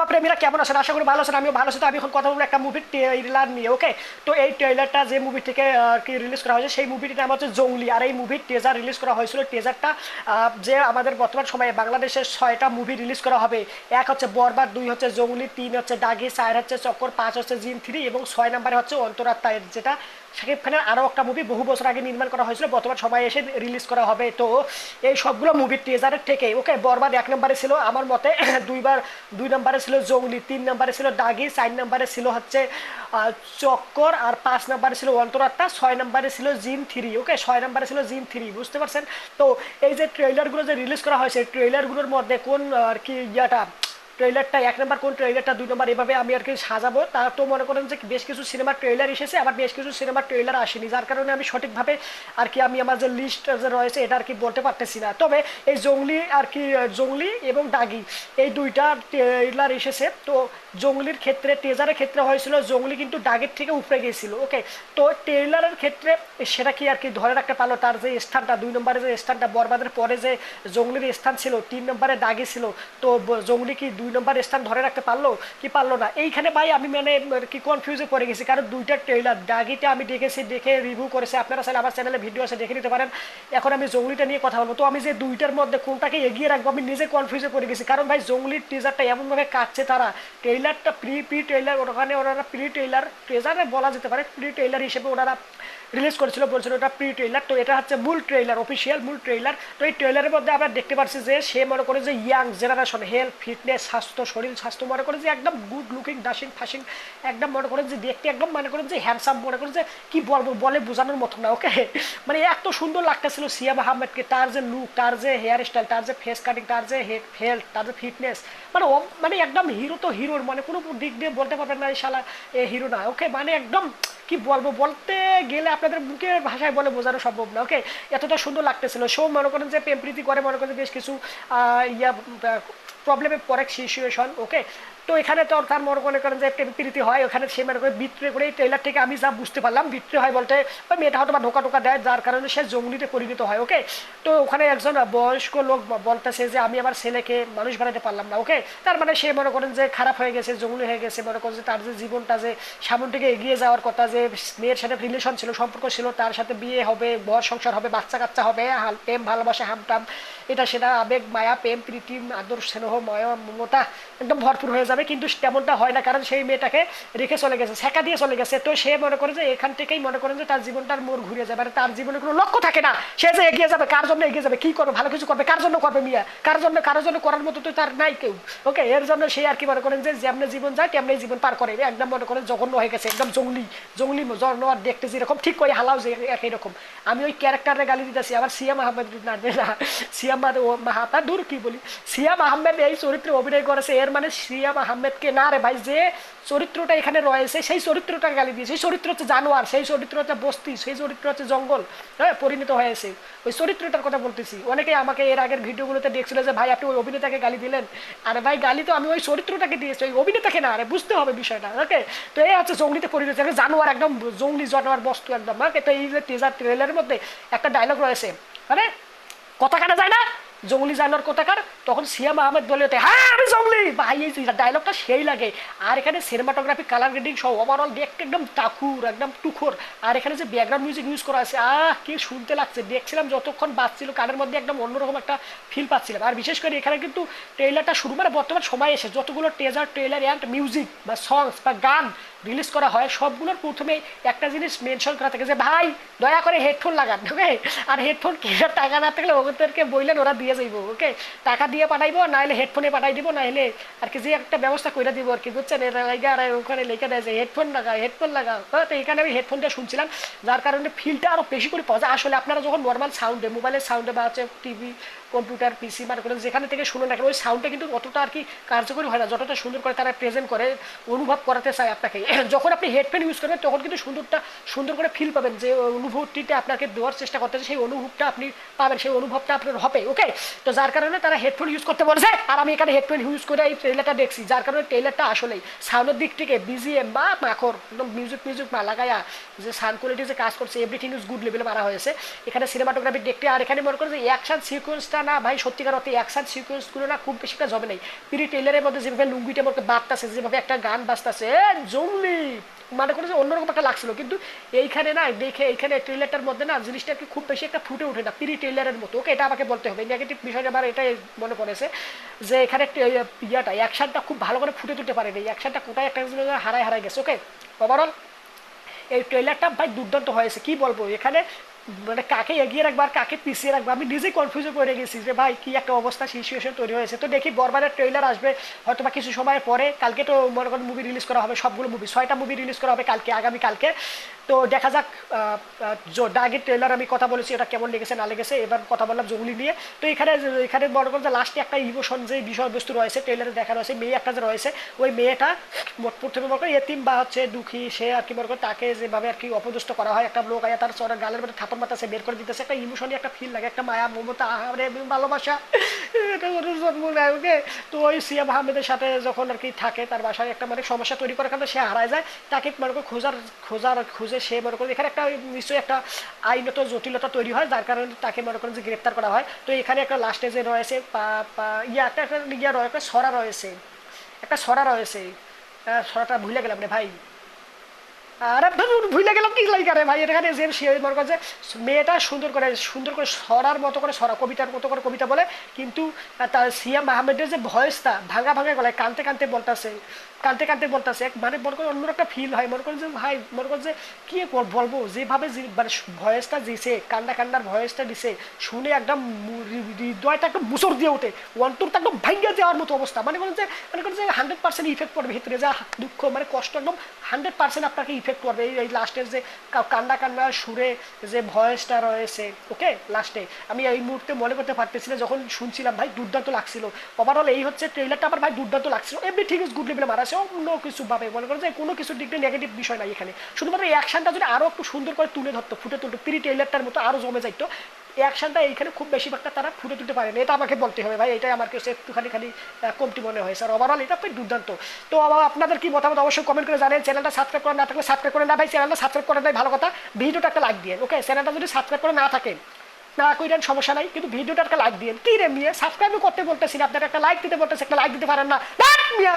Cinema প্রেমীরা কেমন আছেন? আশা করি ভালো আছেন, আমিও ভালো আছি। তো আমি এখন কথা বলব একটা মুভির ট্রেলার নিয়ে ওকে তো এই ট্রেলারটা যে মুভি থেকে কি রিলিজ করা হয়েছে, সেই মুভিটির নাম হচ্ছে জঙ্গলি। আর এই মুভির টেজার রিলিজ করা হয়েছিল টেজারটা যে আমাদের বর্তমান সময়ে বাংলাদেশের ছয়টা মুভি রিলিজ করা হবে। এক হচ্ছে বরবার দুই হচ্ছে জঙ্গলি, তিন হচ্ছে দাগি, চার হচ্ছে চক্কর, পাঁচ হচ্ছে জিন থ্রি এবং ছয় নম্বরে হচ্ছে অন্তরাত্মা যেটা শাকিব খানের আরও একটা মুভি বহু বছর আগে নির্মাণ করা হয়েছিল, বর্তমান সময়ে এসে রিলিজ করা হবে। তো এই সবগুলো মুভির টেজারের থেকে ওকে বরবাদ এক নম্বরে ছিল আমার মতে, দুইবার, দুই নম্বরে ছিল জঙ্গলি, তিন নম্বরে ছিল দাগি, চার নম্বরে ছিল হচ্ছে চক্কর, আর পাঁচ নম্বরে ছিল অন্তরাত্মা, ছয় নম্বরে ছিল জিন থ্রি ওকে ছয় নম্বরে ছিল জিন থ্রি, বুঝতে পারছেন? তো এই যে ট্রেলারগুলো যে রিলিজ করা হয়েছে ট্রেলারগুলোর মধ্যে কোন আর কি ইয়াটা ট্রেলারটা এক নম্বর কোন ট্রেলারটা দুই নম্বর এভাবে আমি আর কি সাজাবো। তা তো মনে করেন যে বেশ কিছু সিনেমার ট্রেলার এসেছে, আবার বেশ কিছু সিনেমার ট্রেলার আসেনি, যার কারণে আমি সঠিকভাবে আর কি আমি আমার যে লিস্ট যে রয়েছে, এটা আর কি বলতে পারতেছি না। তবে এই জঙ্গলি আর কি, জঙ্গলি এবং দাগি এই দুইটা ট্রেলার এসেছে। তো জঙ্গলির ক্ষেত্রে টেজারের ক্ষেত্রে হয়েছিল, জঙ্গলি কিন্তু দাগের থেকে উপরে গিয়েছিল ওকে তো ট্রেলারের ক্ষেত্রে সেটা কি আর কি ধরে রাখতে পারল? তার যে স্থানটা, দুই নম্বরে যে স্থানটা, বরবাদের পরে যে জঙ্গলির স্থান ছিল, তিন নম্বরে দাগি ছিল, তো জঙ্গলি কি দুই নম্বর স্থান ধরে রাখতে পারল? কি পারল না? এইখানে ভাই আমি মানে কি কনফিউজে পড়ে গেছি, কারণ দুইটা ট্রেলার দাগিটা আমি দেখেছি, দেখে রিভিউ করেছি, আপনারা চাইলে আমার চ্যানেলে ভিডিও আছে, দেখে নিতে পারেন। এখন আমি জঙ্গলিটা নিয়ে কথা বলব। তো আমি যে দুইটার মধ্যে কোনটাকে এগিয়ে রাখব, আমি নিজে কনফিউজে পড়ে গেছি, কারণ ভাই জঙ্গলির টিজারটা এমনভাবে কাটছে তারা ট্রেলারটা প্রি প্রি ট্রেলার ওখানে ওনারা প্রি ট্রেলার ট্রেজারে বলা যেতে পারে প্রি ট্রেলার হিসেবে ওনারা রিলিজ করেছিল, বলছিল ওটা প্রি ট্রেলার তো এটা হচ্ছে মূল ট্রেলার অফিসিয়াল মূল ট্রেলার তো এই ট্রেলারের মধ্যে আমরা দেখতে পাচ্ছি যে সে মনে করে যে ইয়াং জেনারেশন হেলথ ফিটনেস স্বাস্থ্য, শরীর, স্বাস্থ্য মনে করে যে একদম গুড লুকিং ডাসিং ফাসিং একদম মনে করেন যে দেখতে একদম মনে করেন যে হ্যান্ডসাম মনে করেন যে কি বলব, বলে বোঝানোর মতো না ওকে মানে এত সুন্দর লাগতেছিল সিয়াম আহমেদকে, তার যে লুক তার যে হেয়ার স্টাইল তার যে ফেস কাটিং তার যে হেলথ তার যে ফিটনেস মানে মানে একদম হিরো তো হিরোর মানে কোনো দিক দিয়ে বলতে পারবেন না, এই শালা, এ হিরো না ওকে মানে একদম কি বলব? বলতে গেলে আপনাদের মুখের ভাষায় বলে বোঝানো সম্ভব না ওকে এতটা সুন্দর লাগতেছিল। সো মনে করেন যে প্রেম প্রীতি করে, মনে করেন বেশ কিছু ইয়া প্রবলেমে পরে সিচুয়েশন ওকে তো এখানে তো তার মনে মনে করেন যে প্রেম প্রীতি হয়, ওখানে সে মনে করে বিত্রে করে এই ট্রেলার থেকে আমি যা বুঝতে পারলাম বিত্রে হয় বলতে ওই মেয়েটা হয়তো বা ঢোকা টোকা দেয়, যার কারণে সে জঙ্গলিতে পরিণত হয় ওকে তো ওখানে একজন বয়স্ক লোক বলতেছে যে আমি আমার ছেলেকে মানুষ বানাতে পারলাম না ওকে তার মানে সে মনে করেন যে খারাপ হয়ে গেছে, জঙ্গলি হয়ে গেছে, মনে করেন যে তার যে জীবনটা যে সামন থেকে এগিয়ে যাওয়ার কথা, যে মেয়ের সাথে রিলেশন ছিল, সম্পর্ক ছিল, তার সাথে বিয়ে হবে, বর সংসার হবে বাচ্চা কাচ্চা হবে প্রেম, ভালোবাসা, হামটাম এটা সেটা আবেগ মায়া প্রেম প্রীতি আদর স্নেহ ময় মমতা একদম ভরপুর হয়ে যাবে। কিন্তু তেমনটা হয় না কারণ সেই মেয়েটাকে রেখে চলে গেছে শেখা দিয়ে চলে গেছে। তো সে মনে করে যে এখান থেকেই মনে করেন যে তার জীবনটার মোড় ঘুরে যাবে মানে তার জীবনে কোনো লক্ষ্য থাকে না। সে যে এগিয়ে যাবে কার জন্য এগিয়ে যাবে কি করবে ভালো কিছু করবে কার জন্য করবে মিয়া? কার জন্য কারোর জন্য করার মতো তো তার নাই কেউ। ওকে এর জন্য সে আর কি মনে করেন যে যেমনি জীবন যায় তেমনি জীবন পার করে। একদম মনে করেন জঘন্য হয়ে গেছে একদম জঙ্গলি জঙ্গলি জন্য আর দেখতে যেরকম ঠিক করে হালাও যে একই রকম। আমি ওই ক্যারেক্টারে গালি দিতেছি আবার সিয়াম আহমেদ না, সিয়াম আহমেদ- ও মাহাতা দূর কি বলি? সিয়াম আহমেদ এই চরিত্রে অভিনয় করেছে। এর মানে সিয়াম আহমেদকে না রে ভাই, যে চরিত্রটা এখানে রয়েছে, সেই চরিত্রটা গালি দিয়েছে। সেই চরিত্র হচ্ছে জানোয়ার, সেই চরিত্র হচ্ছে বস্তি, সেই চরিত্র হচ্ছে জঙ্গল হ্যাঁ পরিণত হয়েছে। ওই চরিত্রটার কথা বলতেছি। অনেকে আমাকে এর আগের ভিডিওগুলোতে দেখছিল যে, ভাই, আপনি ওই অভিনেতাকে গালি দিলেন? আরে ভাই, গালি তো আমি ওই চরিত্রটাকে দিয়েছি। ওই অভিনেতাকে না আরে বুঝতে হবে বিষয়টা, ওকে? তো এই হচ্ছে জঙ্গলিতে পরিণত হয়েছে। জানোয়ার একদম জঙ্গলি জানোয়ার বস্তু একদম, ওকে? তো এই যে টিজার ট্রেলারের মধ্যে একটা ডায়লগ রয়েছে মানে কথা কাটা যায় না জঙ্গলি জানোয়ার কোথাকার? তখন সিয়াম আহমেদ বলে ওঠে হ্যাঁ আমি জঙ্গলি! ভাই, এই ডায়লগটা সেই লাগে। আর এখানে সিনেমাটোগ্রাফি কালার গ্রেডিং সহ ওভারঅল দেখতে একদম টাকুর একদম টুখোর আর এখানে যে ব্যাকগ্রাউন্ড মিউজিক ইউজ করা আছে, আহ, কি শুনতে লাগছে! দেখছিলাম যতক্ষণ বাজছিল, কানের মধ্যে একদম অন্যরকম একটা ফিল পাচ্ছিলাম। আর বিশেষ করে এখানে কিন্তু ট্রেলারটা শুরু মানে বর্তমান সময় এসে যতগুলো টেজার ট্রেলার অ্যান্ড মিউজিক বা সংস বা গান রিলিজ করা হয়, সবগুলোর প্রথমে একটা জিনিস মেনশন করা থাকে যে, ভাই, দয়া করে হেডফোন লাগান ওকে আর হেডফোন কেনার টাকা না থাকলে ওদেরকে বললেন, ওরা দিয়ে যাইব, ওকে? টাকা দিয়ে পাঠাইবো নাহলে হেডফোনে পাঠাই দিব নাহলে আর কি যে একটা ব্যবস্থা করে দিব আর কি, বুঝছেন? এর আর ওখানে লেখা দেয় যে হেডফোন লাগা হেডফোন লাগা তো এখানে আমি হেডফোনটা শুনছিলাম, যার কারণে ফিলটা আরও বেশি করে পাওয়া যায়। আসলে আপনারা যখন নর্মাল সাউন্ডে মোবাইলের সাউন্ডে বা হচ্ছে টিভি কম্পিউটার পিসি মানে করেন যেখানে থেকে শুনে না কেন ওই সাউন্ডটা কিন্তু অতটা আর কি কার্যকরী হয় না, যতটা সুন্দর করে তারা প্রেজেন্ট করে, অনুভব করাতে চায় আপনাকে। যখন আপনি হেডফোন ইউজ করবেন, তখন কিন্তু সুন্দরটা, সুন্দর করে ফিল পাবেন যে অনুভূতিটা আপনাকে দেওয়ার চেষ্টা করতেছে সেই অনুভবটা আপনি পাবেন, সেই অনুভবটা আপনার হবে ওকে তো যার কারণে তারা হেডফোন ইউজ করতে বলেছে, আর আমি এখানে হেডফোন ইউজ করে এই ট্রেলারটা দেখছি, যার কারণে ট্রেলারটা আসলেই সাউন্ডের দিক থেকে বিজিএম বা মাখর, একদম মিউজিক মিউজিক মা লাগায়া যে সাউন্ড কোয়ালিটি যে কাজ করছে এভরিথিং ইজ গুড লেভেলে মারা হয়েছে। এখানে সিনেমাটোগ্রাফি দেখতে, আর এখানে মনে করেন যে অ্যাকশন সিকোয়েন্সটা সিকোয়েন্সটা না, ভাই, সত্যিকার অর্থে অ্যাকশন সিকোয়েন্সগুলো না খুব বেশি একটা জবে নেই। পিরি টেইলারের মধ্যে যেভাবে লুঙ্গিটা মধ্যে বাজতেছে যেভাবে একটা গান বাজতেছে জঙ্গলি! মানে করে যে অন্যরকম একটা লাগছিল। কিন্তু এইখানে না, দেখে এইখানে ট্রেলারটার মধ্যে না জিনিসটা কি খুব বেশি একটা ফুটে ওঠে না পিরি ট্রেলারের মতো। ওকে, এটা আমাকে বলতে হবে। নেগেটিভ বিষয়টা আমার এটাই মনে পড়েছে যে এখানে একটা ইয়াটা অ্যাকশনটা খুব ভালো করে ফুটে তুলতে পারেনি। অ্যাকশনটা কোথায় একটা হারায় হারায় গেছে, ওকে? ওভারঅল এই ট্রেলারটা ভাই দুর্দান্ত হয়েছে। কি বলব? এখানে মানে কাকে এগিয়ে রাখব আর কাকে পিছিয়ে রাখব? আমি নিজেই কনফিউজ করে গেছি যে ভাই, কি একটা অবস্থা সিচুয়েশন তৈরি হয়েছে। তো দেখি বরবারের ট্রেলার আসবে, হয়তো বা কিছু সময় পরে। কালকে তো মনে করেন মুভি রিলিজ করা হবে, সবগুলো মুভি ছয়টা মুভি রিলিজ করা হবে কালকে, আগামী কালকে। তো দেখা যাক আগের ট্রেলার আমি কথা বলেছি, এটা কেমন লেগেছে, না লেগেছে, এবার কথা বললাম জঙ্গলি নিয়ে। তো এখানে এখানে মনে করেন যে লাস্টে একটা ইমোশন যে বিষয়বস্তু রয়েছে ট্রেলারে দেখা রয়েছে, মেয়ে একটা যে রয়েছে, ওই মেয়েটা প্রথমে মনে করেন এতিম বা হচ্ছে দুঃখী, সে আর কি মনে করেন তাকে যেভাবে আর কি অপদস্থ করা হয়, একটা লোক আয়া তার গালের মধ্যে থাপড় মাথা সে বের করে দিতেছে, একটা ইমোশনই একটা ফিল লাগে, একটা মায়া, মমতা, আহারে, ভালোবাসা। এটা জন্ম নেয়, ওকে? তো ওই সিয়াম আহমেদের সাথে যখন আর কি থাকে, তার বাসায় একটা মানে সমস্যা তৈরি করার কারণে সে হারায় যায়। তাকে মনে করে খোঁজার খোঁজার, খুঁজে সে মনে করেন এখানে একটা নিশ্চয়ই একটা আইনত জটিলতা তৈরি হয়, যার কারণে তাকে মনে করেন যে গ্রেপ্তার করা হয়। তো এখানে একটা লাস্টে যে রয়েছে ইয়া, একটা ইয়া রয়েছে, সরা রয়েছে। একটা সরা রয়েছে। সরাটা ভুলে গেলাম রে ভাই। আরে ভুলে গেলাম কি লাইক ভাই? এখানে যে সে মনে করে যে মেয়েটা সুন্দর করে সুন্দর করে সরার মতো করে, সরা কবিতার মতো করে কবিতা বলে, কিন্তু তার সিয়াম আহমেদের যে ভয়েসটা ভাঙা ভাঙা গলায়, কানতে কানতে বলতেছে। কানতে কানতে বলতেছে মানে মনে করেন অন্য একটা ফিল হয়, মনে করেন যে, ভাই, মনে করেন যে, কি বলব? যেভাবে মানে ভয়েসটা দিছে, কান্না কান্নার ভয়েসটা দিছে, শুনে একদম হৃদয়টা একদম মুসর দিয়ে ওঠে অন্তরটা একদম ভাঙ্গা যাওয়ার মতো অবস্থা। মানে করেন যে, মনে করেন যে হান্ড্রেড পার্সেন্ট ইফেক্ট পড়বে ভিতরে, যা দুঃখ মানে কষ্ট, একদম হান্ড্রেড পার্সেন্ট আপনাকে ইফেক্ট করবে এই লাস্টের যে, কা- কান্না কান্না, সুরে যে ভয়েসটা রয়েছে ওকে লাস্টে আমি এই মুহূর্তে মনে করতে পারতেছি না, যখন শুনছিলাম, ভাই, দুর্দান্ত লাগছিল। ওভারঅল এই হচ্ছে ট্রেলারটা আমার ভাই, দুর্দান্ত লাগছিল। এমনি ঠিক গুড লেভেলে মারা আছে অন্য কিছু ভাবে, মনে করেন যে কোনো কিছু দিয়ে নেগেটিভ বিষয় নাই এখানে। শুধুমাত্র এই অ্যাকশনটা যদি আরও একটু সুন্দর করে তুলে ধরতো, ফুটে তুলতো প্রি ট্রেলারটার মতো আরও জমে যাইতো, এই অ্যাকশনটা এইখানে খুব বেশিরভাগটা তারা ফুটে তুলতে পারেনি এটা আমাকে বলতে হবে ভাই, এটাই আমার কাছে একটুখানি খালি কমতি মনে হয়েছে আর ওভারঅল এটা খুব দুর্দান্ত। তো আপনাদের কি মতামত অবশ্যই কমেন্ট করে জানেন। চ্যানেলটা সাবস্ক্রাইব করে না থাকলে সাবস্ক্রাইব করে না ভাই। চ্যানেলটা সাবস্ক্রাইব করে দেয় ভালো কথা, ভিডিওটা একটা লাইক দিয়ে ওকে চ্যানেলটা যদি সাবস্ক্রাইব করে না থাকে না কইরেন সমস্যা নাই, কিন্তু ভিডিওটা একটা লাইক দিয়ে কি রে মিয়া সাবস্ক্রাইব করতে বলতেছি আপনারা একটা লাইক দিতে বলতেছে একটা লাইক দিতে পারেন না। মিয়া!